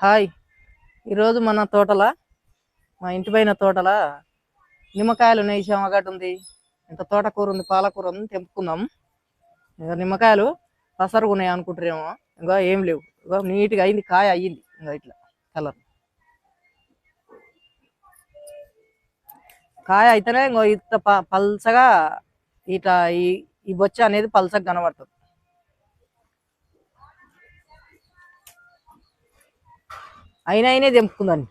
Hi. ఈరోజు మన తోటల? మా ఇంటి పైన తోటల? నిమ్మకాయలు ఉన్నాయి శమగడ్డ ఉంది. ఇంత తోటకూర ఉంది పాలకూర ఉంది తెంపుకుందాం. ఇంకా నిమ్మకాయలు పసరుగా ఉన్నాయి అనుకుంటారేమో ఇంకా ఏం లేవు. ఇంకా నీట్గా అయింది కాయ అయ్యింది. ఇంకా ఇట్లా కలర్. కాయ అయితేనే ఇంకో ఇంత పల్సగా పల్చగా ఇట్లా ఈ ఈ బొచ్చ అనేది పల్సగా కనబడుతుంది. అయినా అయినే తెంపుకుందాన్ని.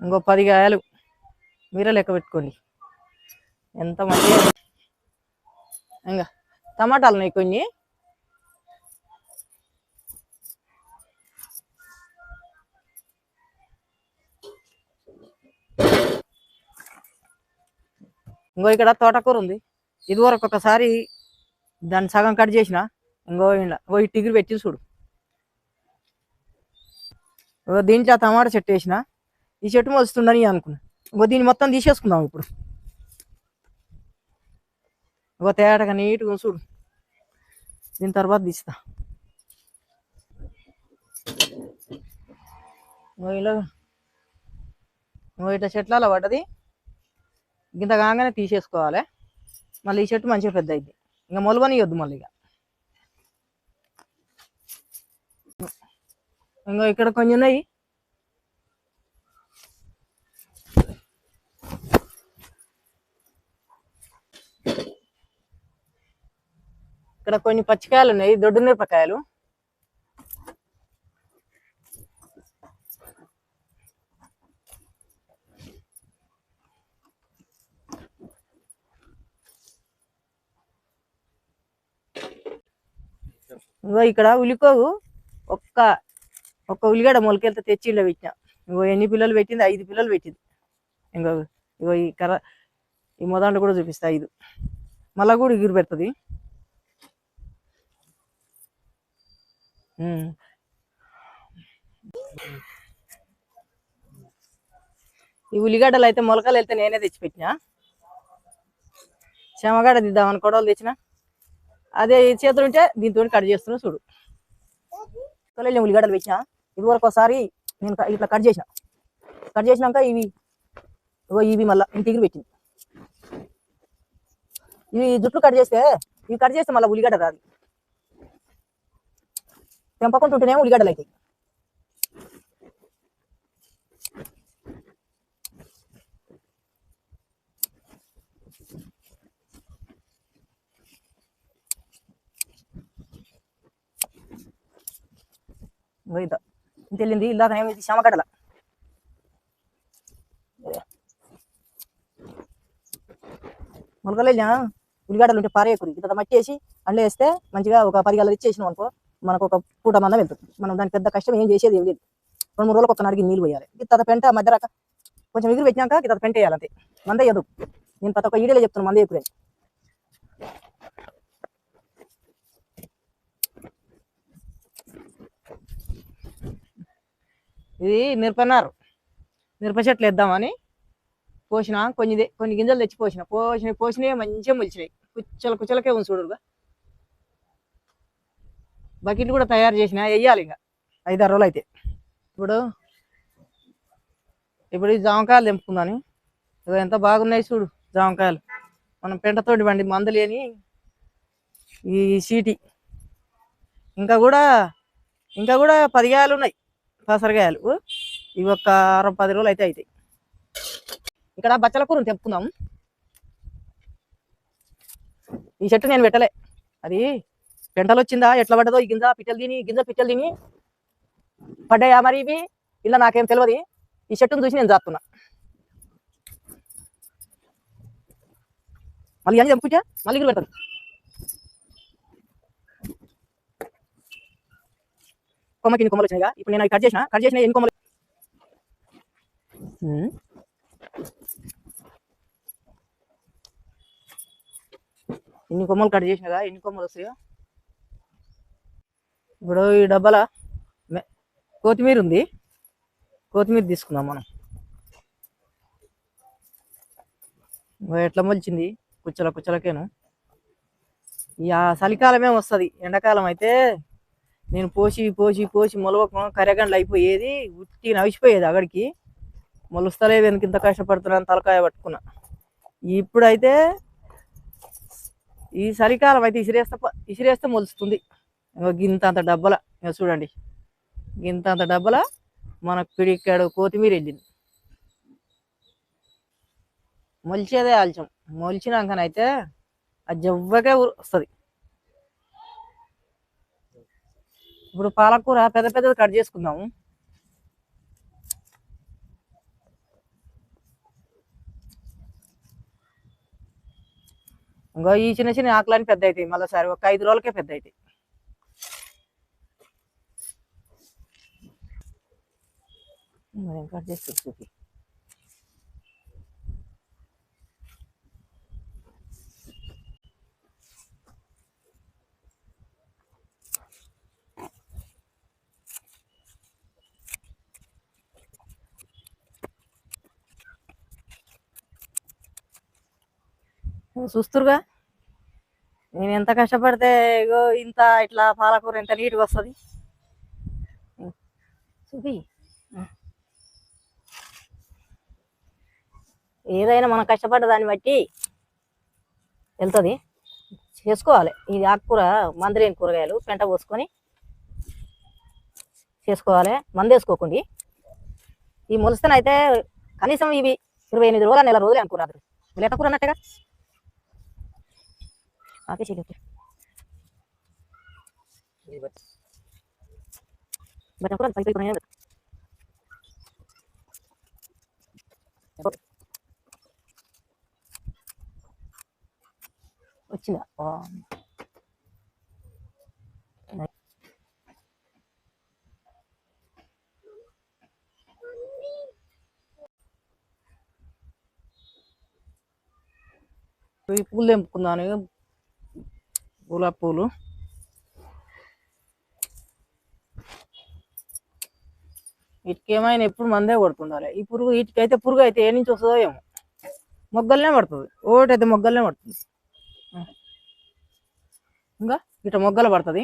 ఇంకో పది కాయలు. మీరే లెక్క పెట్టుకోండి. ఎంత మంచిగా ఇంకా టమాటాలు ఉన్నాయి కొన్ని. ఇంకో ఇక్కడ తోటకూర ఉంది. ఇదివరకు ఒకసారి దాన్ని సగం కట్ చేసిన. ఇంకో ఇంకో ఈ పెట్టి చూడు. దీంట్లో టమాటా చెట్టు వేసిన. ఈ చెట్టు మొలుస్తుందని అనుకున్నా. ఇంకో దీన్ని మొత్తం తీసేసుకుందాం ఇప్పుడు. ఇంకో తేటగా నీట్గా చూడు. దీని తర్వాత తీస్తా. ఇంకో ఇలా ఇట్లా చెట్లలో పడ్డది. ఇంత కాగానే తీసేసుకోవాలి. మళ్ళీ ఈ చెట్టు మంచిగా పెద్ద అయింది ఇంకా మొలవనియొద్దు మళ్ళీ ఇక. ఇంకా ఇక్కడ కొన్ని ఉన్నాయి. ఇక్కడ కొన్ని పచ్చికాయలు ఉన్నాయి దొడ్డు మిరపకాయలు. ఇగో ఇక్కడ ఉలికోగు ఒక్క ఒక్క ఉల్లిగడ్డ మొలకెళ్తే తెచ్చి ఇలా పెట్టిన. ఇంకో ఎన్ని పిల్లలు పెట్టింది? ఐదు పిల్లలు పెట్టింది. ఇంకో ఇగో ఈ కర్ర ఈ మొదండ కూడా చూపిస్తా ఐదు. మళ్ళా కూడా ఎగురు పెడుతుంది. Mm. ఈ ఉల్లిగడ్డలు అయితే మొలకలు వెళ్తే నేనే తెచ్చిపెట్టినా. చెమగడ్డ దిద్దామని కొడవలు తెచ్చిన. అదే ఈ చేతులు ఉంటే దీంతో కట్ చేస్తున్నా చూడు. తొలెళ్ళి ఉల్లిగడ్డలు పెట్టిన. ఇదివరకు ఒకసారి నేను ఇట్లా కట్ చేసిన. కట్ చేసినాక ఇవి ఇవి మళ్ళీ ఇంటికి పెట్టింది ఇవి జుట్లు కట్ చేస్తే ఇవి కట్ చేస్తే మళ్ళీ ఉల్లిగడ్డ రాదు. తెంపకుంటుంటేనే ఉల్లిగడ్డలు అవుతాయి ఇగో ఇంత ఇంత వెళ్ళింది ఇలా ఏమైంది శ్యామగడ్డల మొలకలేనా ఉల్లిగడ్డలు ఉంటే పారేయకూరి ఇంత మట్టి వేసి అండ్లో వేస్తే మంచిగా ఒక పది గల్లలు ఇచ్చేసినాం అనుకో. మనకు ఒక పూట మందం వెళ్తుంది. మనం దానికి పెద్ద కష్టం ఏం చేసేది ఏం లేదు. రెండు మూడు రోజులకు ఒక నాడికి నీళ్ళు పోయాలి. ఇంత పెంట మధ్య రక కొంచెం ఎగురు పెట్టినాక ఇంత పెంట వేయాలంతే. మంద వేయదు నేను ప్రతి ఒక్క ఈడేలో చెప్తున్నాను మంద ఎక్కువ. ఇది మిరపనారు మిరప చెట్లు వేద్దామని పోసిన కొన్ని కొన్ని గింజలు తెచ్చి పోసిన. పోసిన పోసినవి మంచిగా మొలిచినాయి. కుచ్చల కుచ్చలకే ఉంది చూడరుగా బకెట్ కూడా తయారు చేసిన వెయ్యాలి ఇంకా. ఐదారు రోజులు అయితే ఇప్పుడు ఇప్పుడు ఈ జామకాయలు తెంపుకుందాని. ఇగో ఎంత బాగున్నాయి చూడు జామకాయలు. మనం పెంటతోటి బండి మందులేని ఈ సీటి ఇంకా కూడా ఇంకా కూడా పది కాయలు ఉన్నాయి. పసరకాయలు ఇవి ఒక అరవై పది రోజులు అయితే అవుతాయి ఇక్కడ బచ్చల కూర తెంపుకుందాం. ఈ చెట్టు నేను పెట్టలే. అది పెంటలు వచ్చిందా ఎట్లా పడ్డదో? ఈ గింజ పిట్టలు తిని గింజ పిట్టలు తిని పడ్డాయా మరి ఇవి? ఇలా నాకేం తెలియదు ఈ చెట్టును చూసి నేను జాతున్నా. మళ్ళీ అని చెప్పుకుంటా మళ్ళీ ఎగురు పెడతాను. కొమ్మకి ఇన్ని కొమ్మలు వచ్చినాయిగా? ఇప్పుడు నేను అవి కట్ చేసిన. కట్ చేసిన ఎన్ని కొమ్మలు. ఇన్ని కొమ్మలు కట్ చేసినాగా ఎన్ని కొమ్మలు వస్తాయో? ఇప్పుడు ఈ డబ్బాల కొత్తిమీర ఉంది. కొత్తిమీర తీసుకుందాం మనం. ఎట్లా మొలిచింది? కుచ్చల కుచ్చలకేను. ఇక చలికాలమే వస్తుంది. ఎండాకాలం అయితే నేను పోసి పోసి పోసి మొలవక కరెగండ్లు అయిపోయేది. ఉట్టి నవిసిపోయేది అక్కడికి. మొలుస్తలేదు ఎందుకు ఇంత కష్టపడుతున్నాను తలకాయ పట్టుకున్నా. ఇప్పుడైతే ఈ చలికాలం అయితే ఇసిరేస్తే ఇసిరేస్తే మొలుస్తుంది. గింత అంత డబ్బల చూడండి. గింత అంత డబ్బల మన పిడికాడు కొత్తిమీర వెళ్ళింది మొలిచేదే ఆల్చం. మొలిచినాకనైతే అది జవ్వకే వస్తుంది. ఇప్పుడు పాలకూర పెద్ద పెద్దది కట్ చేసుకుందాము. ఇంకా ఈ చిన్న చిన్న ఆకులని పెద్ద అవుతాయి మళ్ళీ సరే ఒక ఐదు రోజులకే పెద్ద అవుతాయి మరి ఏం కట్ చేస్తుంది చూపి చూస్తురుగా? నేను ఎంత కష్టపడితే ఇగో ఇంత ఇట్లా పాలకూర ఎంత నీట్గా వస్తుంది? చూపి. ఏదైనా మనం కష్టపడ్డ దాన్ని బట్టి వెళ్తుంది. చేసుకోవాలి. ఇది ఆకుకూర మందులేని కూరగాయలు పెంట పోసుకొని చేసుకోవాలి. మందేసుకోకండి. ఈ మొలుస్తనైతే కనీసం ఇవి ఇరవై ఎనిమిది రోజులు నెల రోజులు అనుకున్నారు. లేక కూర అన్నట్టుగా? ఆకే చేయలేదు బట్ కూడా పై కొనే వచ్చిందా ఆ. ఈ పూలు తెంపుకున్నాను గులాబ్ గులాబీ పూలు. వీటికి ఏమైనా ఎప్పుడు మందే కొడుతుండాలి. ఈ పురుగు వీటికైతే పురుగు అయితే ఏ నుంచి వస్తుందో ఏమో. మొగ్గలనే పడుతుంది. ఓటైతే మొగ్గలనే పడుతుంది. ఇంకా ఇట్లా మొగ్గలు పడుతుంది.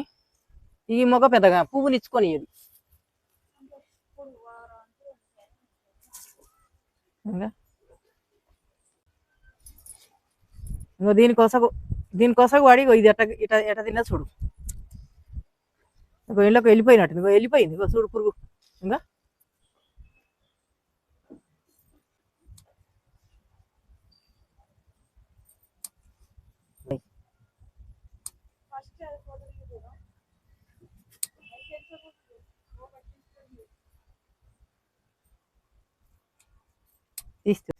ఈ మొగ్గ పెద్దగా పువ్వుని ఇచ్చుకొని ఇది ఇంకా? ఇంకో దీనికోసం దీనికోసం వాడి ఇది ఎట్ట ఇట ఎట తిన్నా చూడు. ఇంకో ఇళ్ళకు వెళ్ళిపోయినట్టు ఇంకో వెళ్ళిపోయింది. ఇంకో చూడు పురుగు. ఇంకా? తీస్తూ.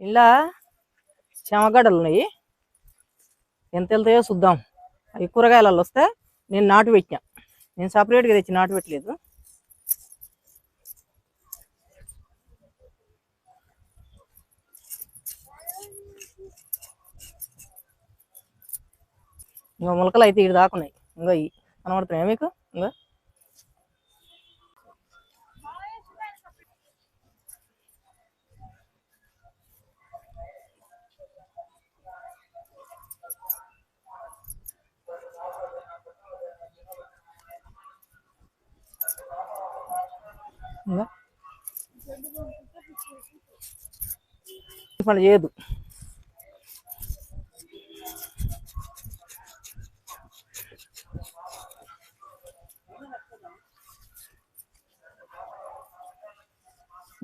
ఇలా చెమగడ్డలు ఉన్నాయి. ఎంత వెళ్తాయో చూద్దాం. అవి కూరగాయలలో వస్తే నేను నాటు పెట్టినా. నేను సపరేట్గా తెచ్చి నాటు పెట్టలేదు. ఇంకా మొలకలు అయితే ఇటు దాకున్నాయి ఇంకా ఇవి కనబడుతున్నాయా మీకు? ఇంకా పని చేయదు.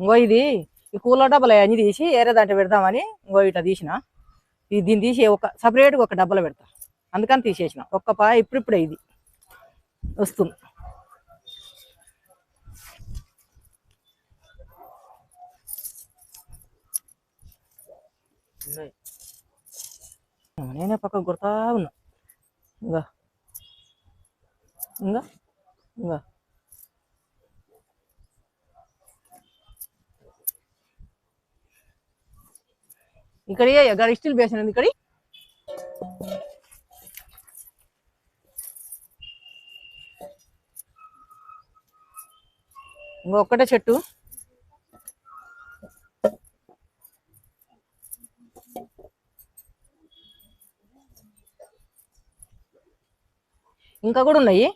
ఇంకో ఇది ఈ కూలర్ డబ్బలు అన్ని తీసి ఏరే దాంట్లో పెడదామని ఇంకో ఇట్లా తీసిన. ఇది దీన్ని తీసి ఒక సపరేట్గా ఒక డబ్బలో పెడతా. అందుకని తీసేసిన. ఒక్క పా ఇప్పుడిప్పుడే ఇది వస్తుంది. నేనే పక్క కొడతా ఉన్నా. ఇంకా ఇంకా ఇంకా ఇక్కడ ఎగారు ఇష్టలు బేసినది ఇక్కడ. ఇంకొకటే చెట్టు. ఇంకా కూడా ఉన్నాయి.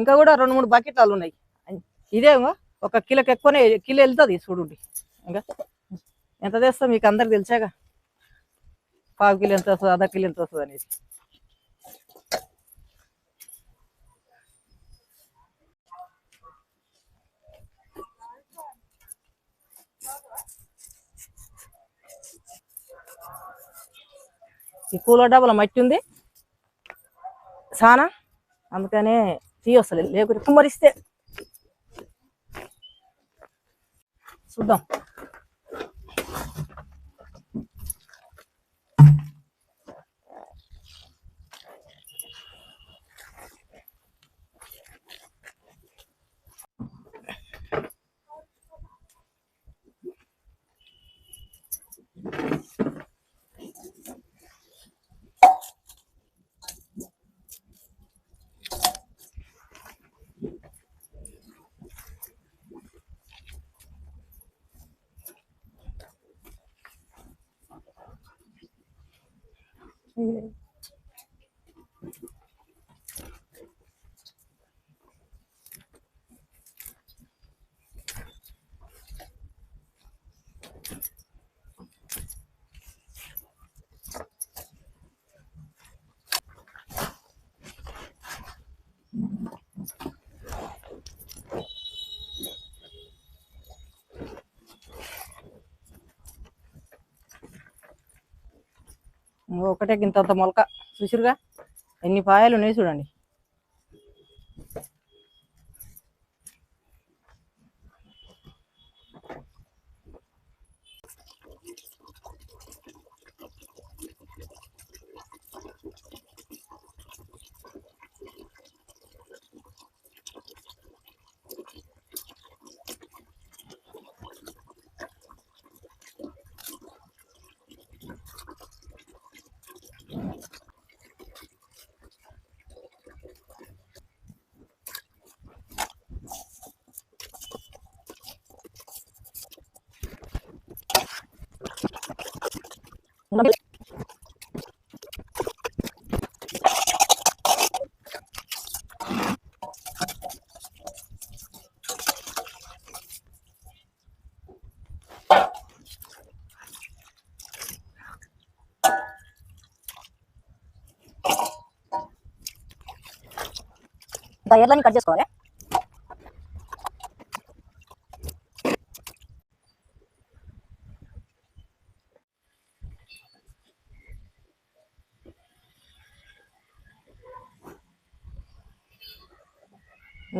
ఇంకా కూడా రెండు మూడు బకెట్లు ఉన్నాయి. ఇదే ఒక కిలోకి ఎక్కువనే కిలో వెళ్తుంది చూడండి. ఇంకా ఎంత తెస్తా మీకు అందరికి తెలిసాక పావు కిలో ఎంత వస్తుంది అర్ధ కిలో ఎంత వస్తుంది అనేది. ఈ కూలో డబ్బుల మట్టి ఉంది. సానా? అందుకనే తీ వస్తలేదు లేకుంటే కుమ్మరిస్తే. చూద్దాం. ఇంకో ఒకటే ఇంతంత మొలక. చూసిరుగా? ఎన్ని పాయలు ఉన్నాయి చూడండి. ఎర్లని కట్ చేసుకోవాలి?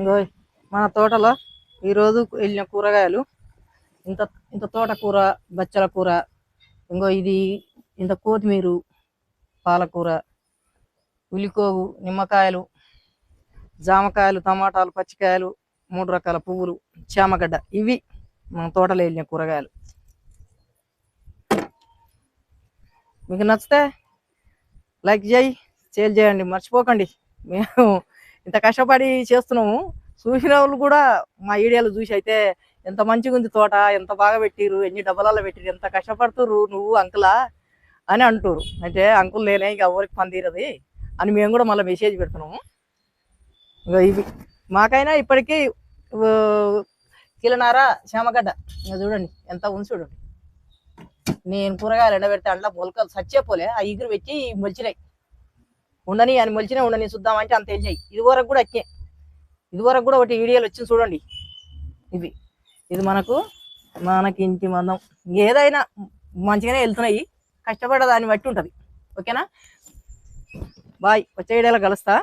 ఇంకో మన తోటలో ఈరోజు వెళ్ళిన కూరగాయలు ఇంత ఇంత తోటకూర బచ్చల కూర ఇంకో ఇది ఇంత కొత్తిమీర పాలకూర ఉల్లికోగు నిమ్మకాయలు జామకాయలు టమాటాలు పచ్చికాయలు మూడు రకాల పువ్వులు చామగడ్డ ఇవి మన తోటలో వెళ్ళిన కూరగాయలు. మీకు నచ్చితే లైక్ చేయి షేర్ చేయండి. మర్చిపోకండి. మేము ఇంత కష్టపడి చేస్తున్నాము. చూసిన వాళ్ళు కూడా మా ఏరియాలో చూసి అయితే ఎంత మంచిగా ఉంది తోట ఎంత బాగా పెట్టిరు ఎన్ని డబ్బలలో పెట్టిరు ఎంత కష్టపడుతురు నువ్వు అంకులా అని అంటారు అంటే అంకుల్ లేనే ఇక ఎవరికి పని తీరది అని మేము కూడా మళ్ళీ మెసేజ్ పెడుతున్నాము. ఇగో ఇవి మాకైనా ఇప్పటికీ ఆ, శ్యామగడ్డ చామగడ్డ ఇంకా చూడండి ఎంత ఉంది చూడండి. నేను కూరగాయలు ఎండబెడితే అంట్లో మొలకలు సచ్చేపోలే ఆ ఇగురు పెట్టి మొలిచినాయి. ఉండని అని మొలిచినా ఉండని చూద్దామంటే అంత ఏం ఇది వరకు కూడా వచ్చాయి ఇది వరకు కూడా ఒకటి వీడియోలు వచ్చింది చూడండి. ఇది. ఇది మనకు మనకి ఇంటి మందం. ఏదైనా మంచిగానే వెళ్తున్నాయి. కష్టపడే దాన్ని బట్టి ఉంటుంది. ఓకేనా? బాయ్. వచ్చే వీడియోలో కలుస్తా.